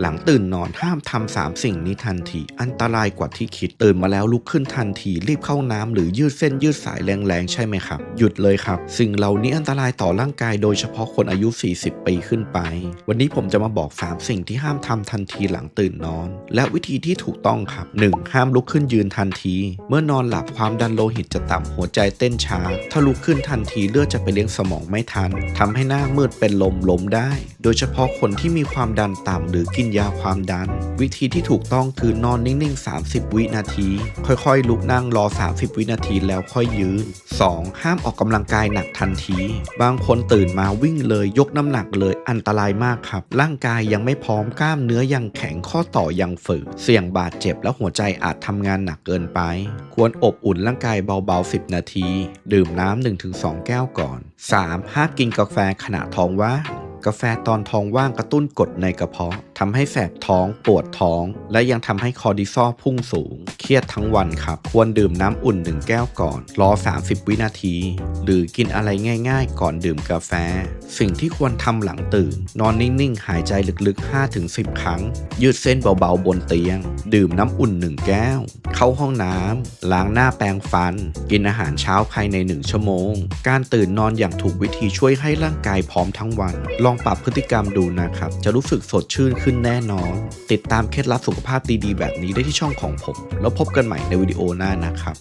หลังตื่นนอนห้ามทำสามสิ่งนี้ทันที อันตรายกว่าที่คิดตื่นมาแล้วลุกขึ้นทันที รีบเข้าน้ำหรือยืดเส้นยืดสายแรงๆ ใช่ไหมครับ หยุดเลยครับ สิ่งเหล่านี้อันตรายต่อร่างกายโดยเฉพาะคนอายุ 40 ปีขึ้นไป วันนี้ผมจะมาบอก 3 สิ่งที่ห้ามทำทันทีหลังตื่นนอน และวิธีที่ถูกต้องครับ 1. ห้ามลุกขึ้นยืนทันที เมื่อนอนหลับความดันโลหิตจะต่ำหัวใจเต้นช้า ถ้าลุกขึ้นทันทีเลือดจะไปเลี้ยงสมองไม่ทันทำให้หน้ามืดเป็นลมล้มได้ โดยเฉพาะคนที่มีความดันต่ำหรือกินยาความดัน วิธีที่ถูกต้องคือนอนนิ่งๆ 30 วินาที ค่อยๆ ลุกนั่งรอ 30 วินาทีแล้วค่อยยืน 2. ห้ามออกกำลังกายหนักทันที บางคนตื่นมาวิ่งเลยยกน้ำหนักเลยอันตรายมากครับ ร่างกายยังไม่พร้อมกล้ามเนื้อยังแข็งข้อต่อยังฝืดเสี่ยงบาดเจ็บและหัวใจอาจทำงานหนักเกินไป ควรอบอุ่นร่างกายเบาๆ 10 นาที ดื่มน้ำ1-2 แก้วก่อน 3. ห้ามกินกาแฟขณะท้องว่าง กาแฟตอนท้องว่างกระตุ้นกดในกระเพาะทำให้แสบท้องปวดท้อง และยังทำให้คอร์ติซอลพุ่งสูง เครียดทั้งวันครับ ควรดื่มน้ำอุ่น1แก้วก่อน รอ 30 วินาที หรือกินอะไรง่ายๆ ก่อนดื่มกาแฟ สิ่งที่ควรทำหลังตื่น นอนนิ่งๆ หายใจลึกๆ 5-10 ครั้ง ยืดเส้นเบาๆ บนเตียง ดื่มน้ำอุ่น1แก้ว เข้าห้องน้ำล้างหน้าแปรงฟัน กินอาหารเช้าภายใน 1 ชั่วโมง การตื่นนอนอย่างถูกวิธีช่วยให้ร่างกายพร้อมทั้งวันลององปรับพฤติกรรมดูนะครับ จะรู้สึกสดชื่นขึ้นแน่นอน ติดตามเคล็ดลับสุขภาพดีๆ แบบนี้ได้ที่ช่องของผม แล้วพบกันใหม่ในวิดีโอหน้านะครับ